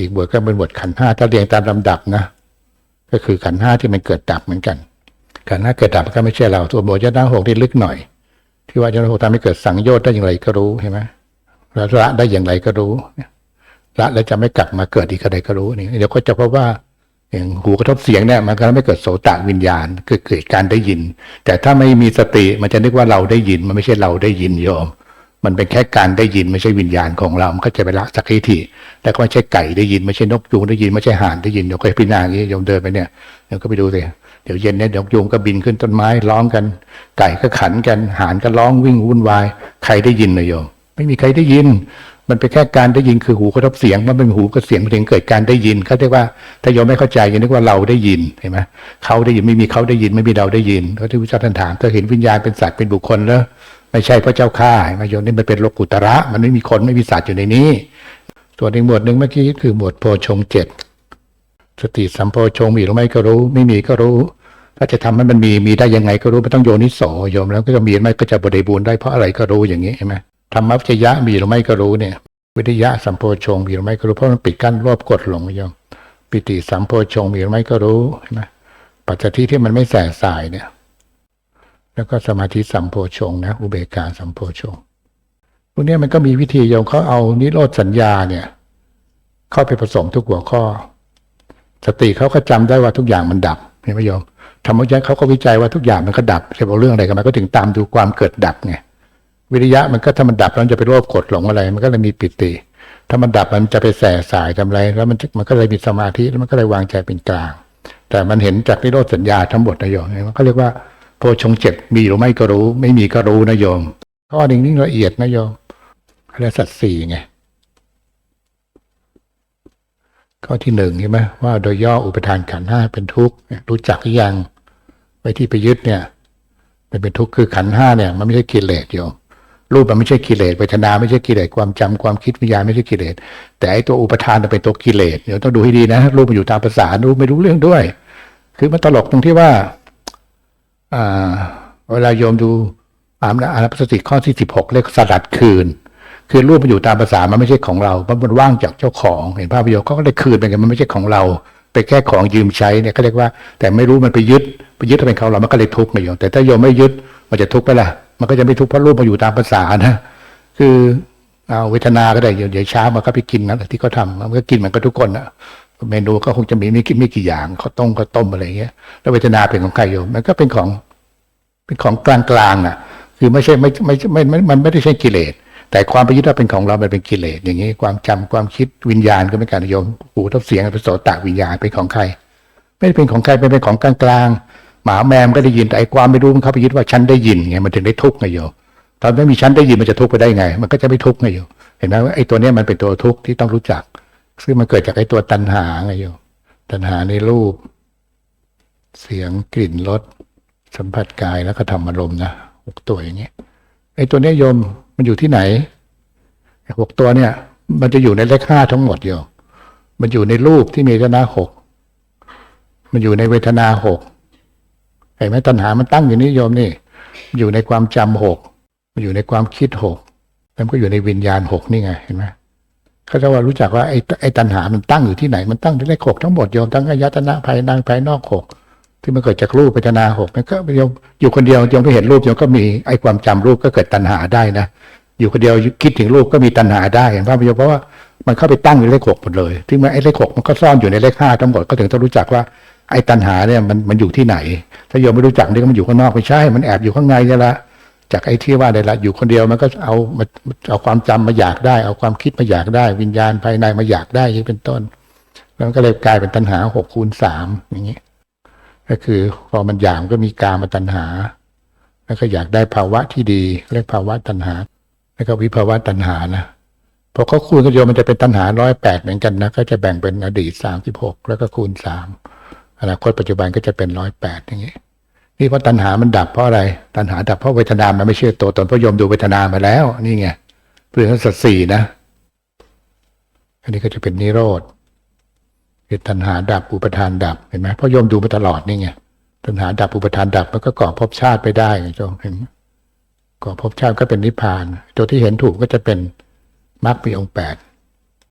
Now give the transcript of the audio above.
อีกบทก็เป็นบทขันห้าถ้าเรียงตามลำดับนะ ก็คือขันห้าที่มันเกิดดับเหมือนกัน ขันห้าเกิดดับก็ไม่ใช่เราตัวบทยะนาหกที่ลึกหน่อย ที่ว่ายะนาหกทำให้เกิดสังโยชน์ได้อย่างไรก็รู้ใช่ไหมล้วละได้อย่างไรก็รู้ละแล้วจะไม่กลับมาเกิดอีกอะไรก็รู้นี่เดี๋ยวก็จะพบว่าอย่างหูกระทบเสียงเนี่ยมันก็ทำให้เกิดโสตวิญญาณคือเกิดการได้ยิน แต่ถ้าไม่มีสติมันจะนึกว่าเราได้ยินมันไม่ใช่เราได้ยินโยม มันเป็นแค่การได้ยินไม่ใช่วิญญาณของเรา มันก็จะไปละสักทีทีแล้วก็ไม่ใช่ไก่ได้ยินไม่ใช่นกยูงได้ยินไม่ใช่ห่านได้ยินเดี๋ยวก็พิจารณาอย่างนี้ยมเดินไปเนี่ยเดี๋ยวก็ไปดูสิเดี๋ยวเย็นเนี่ยนกยูงก็บินขึ้นต้นไม้ร้องกัน ไก่ก็ขันกันห่านก็ร้องวิ่งวุ่นวายใครได้ยินเลยโยม ไม่มีใครได้ยิน มันเป็นแค่การได้ยินคือหูกระทบเสียงมันเป็นหูกับเสียงมันถึงเกิดการได้ยินเขาเรียกว่าถ้าโยมไม่เข้าใจย่านึกว่าเราได้ยินเห็นไหมเขาได้ยินไม่มีเขาได้ยินไม่มีเราได้ยินเขาที่พระเจ้าท่านถามถ้าเห็นวิญญาณเป็นสัตว์เป็นบุคคลแล้ว ไม่ใช่พระเจ้าข้ามาโยมนี่มันเป็นโลกุตระ มันไม่มีคนไม่มีสัตว์อยู่ในนี้ ส่วนอีกหมวดหนึ่งเมื่อกี้คือหมวดโพชงเจ็ดสติสัมโพชงมีหรือไม่ก็รู้ ไม่มีก็รู้ ถ้าจะทำให้มันมีมีได้ยังไงก็รู้ไม่ต้องโยนิโสโยมแล้วก็จะมีไหมก็จะบริบูรณ์ได้เพราะอะไรก็รู้อย่างนี้เห็นไหมธรรมวิจยะมีหรือไม่ก็รู้เนี่ย วิทยะสัมโพชงมีหรือไม่ก็รู้เพราะมันปิดกั้นรวบกดหลงโยมปิติสัมโพชงมีหรือไม่ก็รู้เห็นไหมปัจจัยที่มันไม่แสสายเนี่ย แล้วก็สมาธิสัมโพชงนะอุเบกขาสัมโพชงพวกเนี้ยมันก็มีวิธีโยมเขาเอานิโรธสัญญาเนี่ย เข้าไปผสมทุกหัวข้อ สติเขาก็จำได้ว่าทุกอย่างมันดับเห็นไหมโยมธรรมะเขาก็วิจัยว่าทุกอย่างมันก็ดับจะบอกเรื่องอะไรกันมันก็ถึงตามดูความเกิดดับไงวิริยะมันก็ถ้ามันดับแล้วจะไปโลภกดหลงอะไร มันก็เลยมีปิติ ถ้ามันดับมันจะไปแส่สายทำอะไร แล้วมันมันก็เลยมีสมาธิแล้วมันก็เลยวางใจเป็นกลาง แต่มันเห็นจากนิโรธสัญญาทั้งหมดนะโยมมันก็เรียกว่า โพชงเจ็บมีหรือไม่ก็รู้ ไม่มีก็รู้นะโยมข้อหนึ่งนี่ละเอียดนะโยมเรียกสัตว์สี่ไงข้อที่หนึ่งใช่ไหมว่าโดยย่ออุปทานขันห้าเป็นทุกข์เนี่ยรู้จักหรือยังไปที่ไปยึดเนี่ยมันเป็นทุกข์คือขันห้าเนี่ยมันไม่ใช่กิเลสโยมรูปมันไม่ใช่กิเลสเวทนาไม่ใช่กิเลสความจำความคิดวิญญาณไม่ใช่กิเลสแต่ไอตัวอุปทานมันเป็นตัวกิเลสเดี๋ยวต้องดูให้ดีนะ รูปมันอยู่ตามภาษารูปไม่รู้เรื่องด้วย คือมันตลกตรงที่ว่า เวลาโยมดูอานะอาปสติข้อที่สิบหกเรียกสลัดคืน คือรูปมันอยู่ตามภาษามันไม่ใช่ของเราเพราะมันว่างจากเจ้าของ เห็นภาพโยมเขาก็เลยคืนไปกันมันไม่ใช่ของเราเป็นแค่ของยืมใช้เนี่ยเขาเรียกว่า แต่ไม่รู้มันไปยึดไปยึดเป็นของเรามันก็เลยทุกข์ไงโยมแต่ถ้าโยมไม่ยึดมันจะทุกข์ไปละมันก็จะไม่ทุกข์เพราะรูปมันอยู่ตามภาษานะคือเอาเวทนาก็ได้เดี๋ยวเดี๋ยวเช้ามาก็ไปกินนะที่เขาทำมันก็กินเหมันก็ทุกคนนะ เมนูก็คงจะมีไม่กี่ไม่กี่อย่างข้าวต้มข้าวต้มอะไรเงี้ยแล้วเวทนาเป็นของใครโยมมันก็เป็นของเป็นของกลางกลางๆน่ะ คือไม่ใช่ไม่ไม่ไม่ไม่มันไม่ได้ใช่กิเลสแต่ความไปยึดว่าเป็นของเรามันเป็นกิเลสอย่างนี้ความจำความคิดวิญญาณก็เป็นการโยมหูทับเสียงเป็นโสตวิญญาณเป็นของใคร ไม่ได้เป็นของใครเป็นเป็นของกลางกลางๆหมาแมวมันก็ได้ยินแต่ไอความไม่รู้มันเข้าไปยึดว่าฉันได้ยินไงมันถึงได้ทุกข์ไงโยมตอนไม่มีฉันได้ยินมันจะทุกข์ไปได้ไง มันก็จะไม่ทุกข์ไงโยมเห็นไหมว่าไอ้ตัวนี้มันเป็นตัวทุกข์ที่ต้องรู้จัก ซึ่งมันเกิดจากไอ้ตัวตัณหาไงโยมตัณหาในรูป เสียงกลิ่นรสสัมผัสกายแล้วก็ทำอารมณ์นะหกตัวอย่างเงี้ยไอ้ตัวเนี้ยโยมมันอยู่ที่ไหนหกตัวเนี่ย มันจะอยู่ในเลขห้าทั้งหมดโยมมันอยู่ในรูปที่มีเวทนาหกมันอยู่ในเวทนาหกเห็นไหมตัณหามันตั้งอยู่นี่โยมนี่ อยู่ในความจำหกมันอยู่ในความคิดหกแล้วมันก็อยู่ในวิญญาณหกนี่ไงเห็นไหม เขาจะว่ารู้จักว่าไอ้ไอ้ตัณหามันตั้งอยู่ที่ไหน มันตั้งที่เลขหกทั้งหมดโยมทั้งอายตนะภายในภายนอกหกที่มันเกิดจากรูปเวทนาหกมันก็โยมอยู่คนเดียวโยมไปเห็นรูปโยมก็มีไอ้ความจำรูปก็เกิดตัณหาได้นะอยู่คนเดียวคิดถึงรูปก็มีตัณหาได้เห็นภาพโยมเพราะว่ามันเข้าไปตั้งอยู่เลขหกหมดเลยที่มันไอ้เลขหกมันก็ซ่อนอยู่ในเลขห้าทั้งหมดก็ถึงต้องรู้จักว่าไอ้ตัณหาเนี่ยมันมันอยู่ที่ไหน ถ้าโยมไม่รู้จักนี่ก็มันอยู่ข้างนอกไม่ใช่ มันแอบอยู่ข้างในนี่ละ จากไอ้ที่ว่าได้ละอยู่คนเดียวมันก็เอามาเอาความจำมาอยากได้ เอาความคิดมาอยากได้ วิญญาณภายในมาอยากได้ยี่เป็นต้น แล้วก็เลยกลายเป็นตัณหาหกคูณสามอย่างนี้ ก็คือพอมันอยากก็มีกามาตัณหา แล้วก็อยากได้ภาวะที่ดีเรียกภาวะตัณหา แล้วก็วิภาวะตัณหานะพอเขาคูณกันโยมมันจะเป็นตัณหาร้อยแปดเหมือนกันนะก็จะแบ่งเป็นอดีตสามสิบหกแล้วก็คูณสามอนาคตปัจจุบันก็จะเป็นร้อยแปดอย่างนี้ นี่เพราะตัณหามันดับเพราะอะไร ตัณหาดับเพราะเวทนา มันไม่เชื่อตัวตนเพราะยมดูเวทนามาแล้ว นี่ไงเรื่องสัตว์สี่นะ อันนี้ก็จะเป็นนิโรธคือตัณหาดับอุปทานดับเห็นไหมเพราะยมดูมาตลอดนี่ไงตัณหาดับอุปทานดับมันก็ก่อภพชาติไปได้ไงโยมเห็นไหมก่อภพชาติก็เป็นนิพพานตัวที่เห็นถูกก็จะเป็นมรรคมีองค์แปด